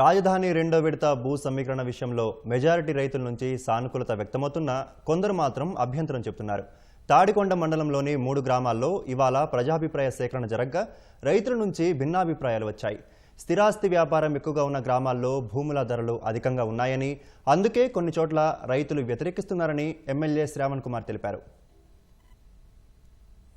రాజధాని రెండో విడత భూ సమీకరణ విషయంలో మెజారిటీ రైతుల నుంచి సానుకూలత వ్యక్తమవుతున్నా కొందరు మాత్రం అభ్యంతరం చెబుతున్నారు. తాడికొండ మండలంలోని మూడు గ్రామాల్లో ఇవాళ ప్రజాభిప్రాయ సేకరణ జరగ్గా రైతుల నుంచి భిన్నాభిప్రాయాలు వచ్చాయి. స్థిరాస్తి వ్యాపారం ఎక్కువగా ఉన్న గ్రామాల్లో భూముల ధరలు అధికంగా ఉన్నాయని అందుకే కొన్ని చోట్ల రైతులు వ్యతిరేకిస్తున్నారని ఎమ్మెల్యే శ్రావణ్ కుమార్ తెలిపారు.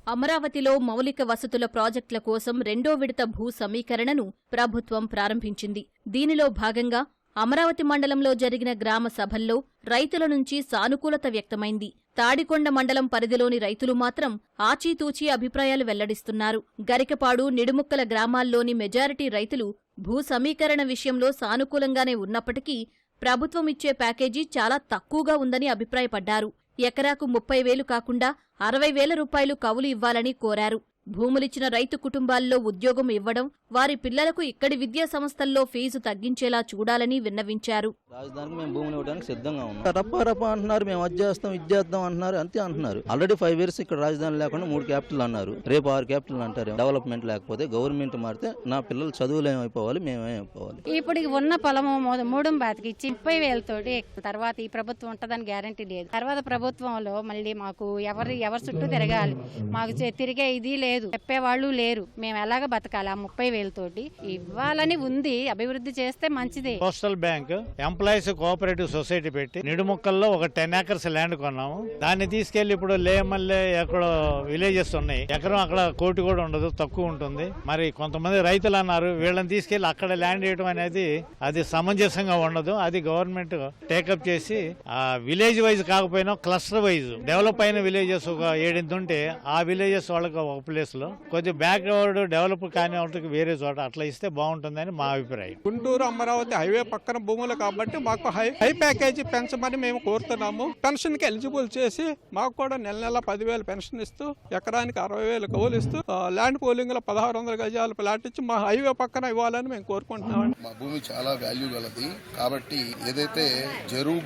అమరావతిలో మౌలిక వసతుల ప్రాజెక్టుల కోసం రెండో విడత భూ సమీకరణను ప్రభుత్వం ప్రారంభించింది. దీనిలో భాగంగా అమరావతి మండలంలో జరిగిన గ్రామ సభల్లో రైతుల నుంచి సానుకూలత వ్యక్తమైంది. తాడికొండ మండలం పరిధిలోని రైతులు మాత్రం ఆచీతూచీ అభిప్రాయాలు వెల్లడిస్తున్నారు. గరికపాడు నిడుముక్కల గ్రామాల్లోని మెజారిటీ రైతులు భూ సమీకరణ విషయంలో సానుకూలంగానే ఉన్నప్పటికీ ప్రభుత్వం ఇచ్చే ప్యాకేజీ చాలా తక్కువగా ఉందని అభిప్రాయపడ్డారు. ఎకరాకు ముప్పై వేలు కాకుండా అరవై వేల రూపాయలు కవులు ఇవ్వాలని కోరారు. భూములిచ్చిన రైతు కుటుంబాల్లో ఉద్యోగం ఇవ్వడం వారి పిల్లలకు ఇక్కడి విద్యా సంస్థల్లో ఫీజు తగ్గించేలా చూడాలని విన్నవించారు. రాజధానికి మేము భూమిని ఇవ్వడానికి సిద్ధంగా ఉన్నాం. రప్ప రప్ప అంటున్నారు మేము అది చేస్తాం ఇది చేద్దాం అంటున్నారు అంతే అంటున్నారు. ఆల్రెడీ ఫైవ్ ఇయర్స్ ఇక్కడ రాజధాని లేకుండా మూడు క్యాపిటల్ అన్నారు. రేపు ఆరు క్యాపిటల్ అంటారు. డెవలప్మెంట్ లేకపోతే గవర్నమెంట్ మారితే నా పిల్లలు చదువులు ఏమైపోవాలి మేమేమైపోవాలి ఇప్పుడు ఉన్న పొలము మొద- మూడం బాతికి ఇచ్చి ముప్పై వేలతోటి తర్వాత ఈ ప్రభుత్వం ఉంటుందని గ్యారంటీ లేదు. తర్వాత ప్రభుత్వంలో మళ్ళీ మాకు ఎవరు ఎవరి చుట్టూ తిరగాలి. మాకు తిరిగే ఇది లేదు. చెప్పేవాళ్ళు లేరు. మేము ఎలాగ బతకాలి? ఆ ముప్పై వేలతోటి ఇవ్వాలని ఉంది. అభివృద్ధి చేస్తే మంచిది. Postal bank employees cooperative society పెట్టి నిడుముక్కల్లో ఒక టెన్ ఏకర్స్ ల్యాండ్ కొన్నాము. దాన్ని తీసుకెళ్ళి ఇప్పుడు లేమల్లే ఎక్కడో విలేజెస్ ఉన్నాయి. ఎకరం అక్కడ కోటి కూడా ఉండదు తక్కువ ఉంటుంది. మరి కొంతమంది రైతులు అన్నారు వీళ్ళని తీసుకెళ్ళి అక్కడ ల్యాండ్ వేయడం అనేది అది సమంజసంగా ఉండదు. అది గవర్నమెంట్ టేకప్ చేసి ఆ విలేజ్ వైజ్ కాకపోయినా క్లస్టర్ వైజ్ డెవలప్ అయిన విలేజెస్ ఒక ఏడింటి ఉంటే ఆ విలేజెస్ వాళ్ళకి ఒక ప్లేస్లో కొంచెం బ్యాక్వర్డ్ డెవలప్ కాని వాళ్ళకి వేరే చోట అట్లా ఇస్తే బాగుంటుందని మా అభిప్రాయం. గుంటూరు అమరావతి హైవే పక్కన భూములు కాబట్టి మాకు హై హై ప్యాకేజీ పెంచమని మేము కోరుతున్నాము. పెన్షన్కి ఎలిజిబుల్ చేసి మాకు కూడా నెల నెల పదివేలు పెన్షన్ ఇస్తూ ఎకరానికి అరవై వేలు కౌలు ఇస్తూ ల్యాండ్ పోలింగ్లో పదహారు వందల గజాల ప్లాట్ ఇచ్చి మా హైవే పక్కన ఇవ్వాలని మేము కోరుకుంటున్నాం మా భూమి చాలా వాల్యూ గలది. కాబట్టి ఏదైతే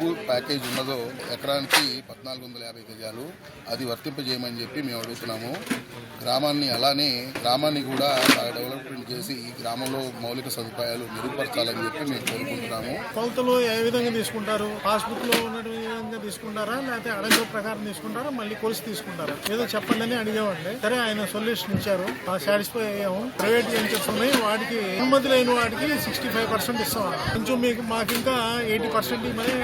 భూ ప్యాకేజ్ ఉన్నదో ఎకరానికి పద్నాలుగు వందల యాభై గజాలు అది వర్తింపజేయమని చెప్పి మేము అడుగుతున్నాము. గ్రామాన్ని అలానే గ్రామాన్ని కూడా డెవలప్మెంట్ చేసి ఈ గ్రామంలో మౌలిక సదుపాయాలు మెరుగుపరచాలని చెప్పి మేము కోరుకుంటున్నాము. కొలతలు ఏ విధంగా తీసుకుంటారు? పాస్బుక్లో ఉన్నట్టు విధంగా తీసుకుంటారా? లేకపోతే అడగ ప్రకారం తీసుకుంటారా? మళ్ళీ కొలిసి తీసుకుంటారా? ఏదో చెప్పండి అని అడిగామండి సరే ఆయన సొల్యూషన్ ఇచ్చారు. ఆ సాటిస్ఫై అయ్యాము. ప్రైవేట్ వెంచర్స్ ఉన్నాయి వాటికి అనుమతి లేని వాటికి సిక్స్టీ ఫైవ్ పర్సెంట్ ఇస్తాం. కొంచెం మీకు మాకు ఇంకా ఎయిటీ పర్సెంట్ ఇవ్వమని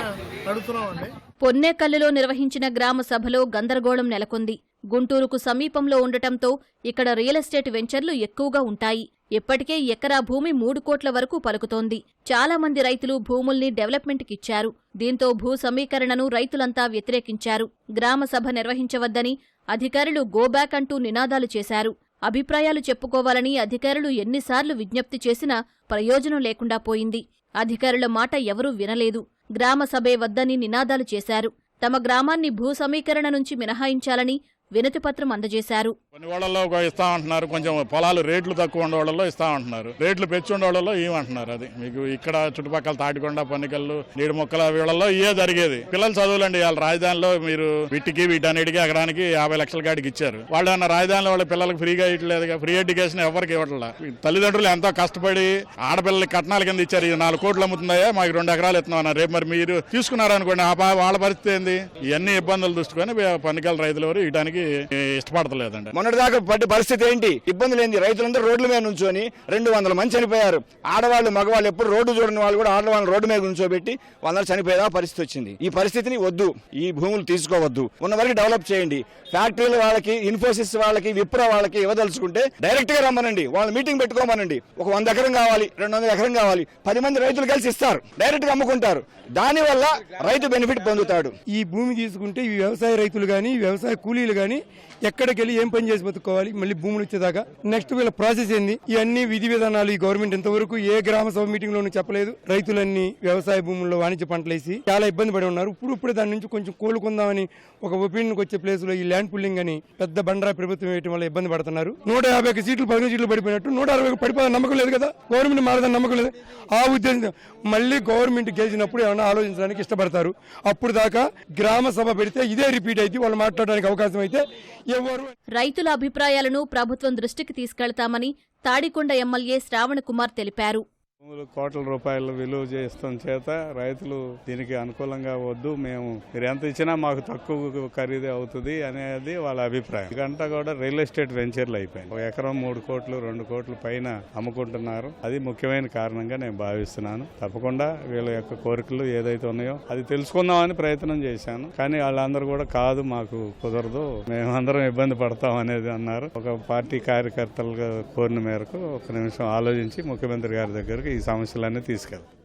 అడుగుతున్నామండి. పొన్నేకల్లులో నిర్వహించిన గ్రామ సభలో గందరగోళం నెలకొంది. గుంటూరుకు సమీపంలో ఉండటంతో ఇక్కడ రియల్ ఎస్టేట్ వెంచర్లు ఎక్కువగా ఉంటాయి. ఇప్పటికే ఎకరా భూమి మూడు కోట్ల వరకు పలుకుతోంది. చాలా మంది రైతులు భూముల్ని డెవలప్మెంట్కిచ్చారు. దీంతో భూ సమీకరణను రైతులంతా వ్యతిరేకించారు. గ్రామ సభ నిర్వహించవద్దని అధికారులు గోబ్యాక్ అంటూ నినాదాలు చేశారు. అభిప్రాయాలు చెప్పుకోవాలని అధికారులు ఎన్నిసార్లు విజ్ఞప్తి చేసినా ప్రయోజనం లేకుండా పోయింది. అధికారుల మాట ఎవరూ వినలేదు. గ్రామ సభే వద్దని నినాదాలు చేశారు. తమ గ్రామాన్ని భూ సమీకరణ నుంచి మినహాయించాలని వినతిపత్రం అందజేశారు. కొన్ని వాళ్ళలో ఇస్తా అంటున్నారు కొంచెం పొలాలు రేట్లు తక్కువ ఉండే వాళ్ళలో ఇస్తా అంటున్నారు రేట్లు పెంచి ఉండే వాళ్ళలో ఏమంటున్నారు అది? మీకు ఇక్కడ చుట్టుపక్కల తాటికొండ పనికల్లు నీడు మొక్కల వీళ్ళలో ఇయే జరిగేది. పిల్లలు చదువులండి వాళ్ళ రాజధానిలో మీరు వీటికి వీటన్నిటికీ ఎకరానికి యాభై లక్షల కాడికి ఇచ్చారు. వాళ్ళు అన్న రాజధానిలో వాళ్ళ పిల్లలకు ఫ్రీగా ఇవ్వట్లేదు ఫ్రీ ఎడ్యుకేషన్ ఎవరికి ఇవ్వట్లా? తల్లిదండ్రులు ఎంతో కష్టపడి ఆడపిల్లలకి కట్నాల కింద ఇచ్చారు. ఇది నాలుగు కోట్లు అమ్ముతున్నాయా? మాకు రెండు ఎకరాలు ఇస్తున్నాం రేపు మరి మీరు తీసుకున్నారనుకోండి ఆ వాళ్ళ పరిస్థితి ఏంది? ఇవన్నీ ఇబ్బందులు దృష్టికొని పన్నికల రైతులు ఎవరు ఇవ్వడానికి ఇష్టపడతలేదండి. మొన్నటిదాకా పడ్డ పరిస్థితి ఏంటి? ఇబ్బందులు ఏంటి రైతులందరూ రోడ్ల మీద నుంచొని రెండు వందల మంది చనిపోయారు. ఆడవాళ్ళు మగవాళ్ళు ఎప్పుడు రోడ్డు చూడని వాళ్ళు కూడా ఆడవాళ్ళని రోడ్డు మీద నుంచోబెట్టి వాళ్ళందరూ చనిపోయేదా పరిస్థితి వచ్చింది. ఈ పరిస్థితిని వద్దు. ఈ భూములు తీసుకోవద్దు. ఉన్న వరకు డెవలప్ చేయండి. ఫ్యాక్టరీల వాళ్ళకి ఇన్ఫోసిస్ వాళ్ళకి విప్రో వాళ్ళకి ఇవ్వదలుచుకుంటే డైరెక్ట్గా రమ్మనండి. వాళ్ళు మీటింగ్ పెట్టుకోమనండి. ఒక వంద ఎకరం కావాలి రెండు వందల ఎకరం కావాలి. పది మంది రైతులు కలిసి ఇస్తారు. డైరెక్ట్గా అమ్ముకుంటారు. దానివల్ల రైతు బెనిఫిట్ పొందుతాడు. ఈ భూమి తీసుకుంటే ఈ వ్యవసాయ రైతులు కానీ వ్యవసాయ కూలీలు కానీ ఎక్కడికి వెళ్ళి ఏం పని చేసి బతుకోవాలి? మళ్ళీ భూములు వచ్చేదాకా? నెక్స్ట్ వీళ్ళ ప్రాసెస్ ఏంది? ఇవన్నీ విధి విధానాలు ఈ గవర్నమెంట్ ఇంతవరకు ఏ గ్రామ సభ మీటింగ్ లోనూ చెప్పలేదు. రైతులన్నీ వ్యవసాయ భూముల్లో వాణిజ్య పంటలు వేసి చాలా ఇబ్బంది పడి ఉన్నారు. ఇప్పుడు ఇప్పుడు దాని నుంచి కొంచెం కోలుకుందామని ఒక ఒపీనియన్కి వచ్చే ప్లేస్లో ఈ ల్యాండ్ పుల్లింగ్ అని పెద్ద బండరా ప్రభుత్వం వేయడం వల్ల ఇబ్బంది పడుతున్నారు. నూట యాభై ఒక సీట్లు పదిహేను సీట్లు పడిపోయినట్టు నూట అరవై పడిపోయిన నమ్మకం లేదు కదా? గవర్నమెంట్ మారదని నమ్మకం లేదు. ఆ ఉద్దేశం మళ్ళీ గవర్నమెంట్ గెలిచినప్పుడు ఏమైనా ఆలోచించడానికి ఇష్టపడతారు. అప్పుడు దాకా గ్రామ సభ పెడితే ఇదే రిపీట్ అయితే వాళ్ళు మాట్లాడడానికి అవకాశం అయితే ఎవరు రైతుల అభిప్రాయాలను ప్రభుత్వం దృష్టికి తీసుకెళ్తామని తాడికొండ ఎమ్మెల్యే శ్రావణ్ కుమార్ తెలిపారు. భూములు కోట్ల రూపాయలు విలువ చేస్తాం చేత రైతులు దీనికి అనుకూలంగా వద్దు మేము మీరు ఎంత ఇచ్చినా మాకు తక్కువ ఖరీదే అవుతుంది అనేది వాళ్ళ అభిప్రాయం. ఇదంతా కూడా రియల్ ఎస్టేట్ వెంచర్లు అయిపోయింది ఒక ఎకరం మూడు కోట్లు రెండు కోట్ల పైన అమ్ముకుంటున్నారు. అది ముఖ్యమైన కారణంగా నేను భావిస్తున్నాను. తప్పకుండా వీళ్ళ యొక్క కోరికలు ఏదైతే ఉన్నాయో అది తెలుసుకుందామని ప్రయత్నం చేశాను. కానీ వాళ్ళందరూ కూడా కాదు మాకు కుదరదు మేమందరం ఇబ్బంది పడతాం అనేది అన్నారు. ఒక పార్టీ కార్యకర్తలుగా కోరిన మేరకు ఒక నిమిషం ఆలోచించి ముఖ్యమంత్రి గారి దగ్గరికి ఈ సమస్యలన్నీ తీసుకెళ్తాం.